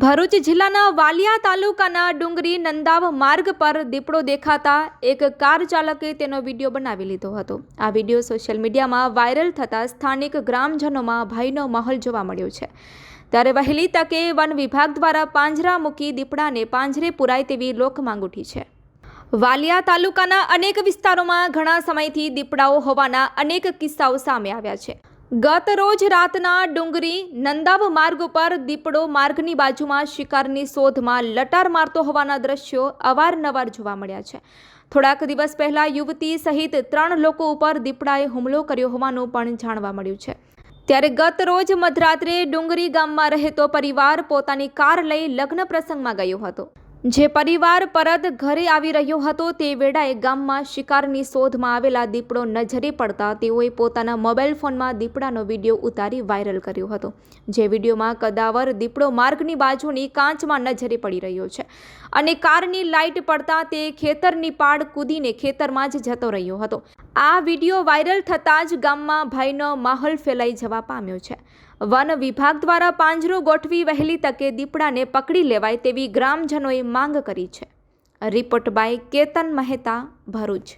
ભરૂચ જિલ્લાના વાલિયા તાલુકાના ડુંગરી નંદાવ માર્ગ પર દીપડો દેખાતા એક કાર ચાલકે તેનો વીડિયો બનાવી લીધો હતો. આ વીડિયો સોશિયલ મીડિયામાં વાયરલ થતાં સ્થાનિક ગ્રામજનોમાં ભયનો માહોલ જોવા મળ્યો છે. ત્યારે વહેલી તકે વન વિભાગ દ્વારા પાંજરા મૂકી દીપડાને પાંજરે પુરાય તેવી લોકમાંગ ઉઠી છે. વાલિયા તાલુકાના અનેક વિસ્તારોમાં ઘણા સમયથી દીપડાઓ હોવાના અનેક કિસ્સાઓ સામે આવ્યા છે. ગત રોજ રાતના ડુંગરી નંદાવ માર્ગ ઉપર દીપડો માર્ગની બાજુમાં શિકારની શોધમાં લટાર મારતો હોવાના દ્રશ્યો અવારનવાર જોવા મળ્યા છે. થોડાક દિવસ પહેલા યુવતી સહિત ત્રણ લોકો ઉપર દીપડાએ હુમલો કર્યો હોવાનું પણ જાણવા મળ્યું છે. ત્યારે ગત રોજ મધરાત્રે ડુંગરી ગામમાં રહેતો પરિવાર પોતાની કાર લઈ લગ્ન પ્રસંગમાં ગયો હતો. જે પરિવાર પરત ઘરે આવી રહ્યો હતો તે વેળાએ ગામમાં શિકારની શોધમાં આવેલા દીપડો નજરે પડતા તેઓએ પોતાના મોબાઈલ ફોનમાં દીપડાનો વીડિયો ઉતારી વાયરલ કર્યો હતો. જે વિડીયોમાં કદાવર દીપડો માર્ગની બાજુની કાચમાં નજરે પડી રહ્યો છે અને કારની લાઇટ પડતા તે ખેતરની પાડ કૂદીને ખેતરમાં જ જતો રહ્યો હતો. આ વીડિયો વાયરલ થતાં જ ગામમાં ભયનો માહોલ ફેલાઈ જવા પામ્યો છે. વન વિભાગ દ્વારા પાંજરો ગોઠવી વહેલી તકે દીપડાને પકડી લેવાય તેવી ગ્રામજનોએ માંગ કરી છે. Report by Ketan Mehta Bharuch.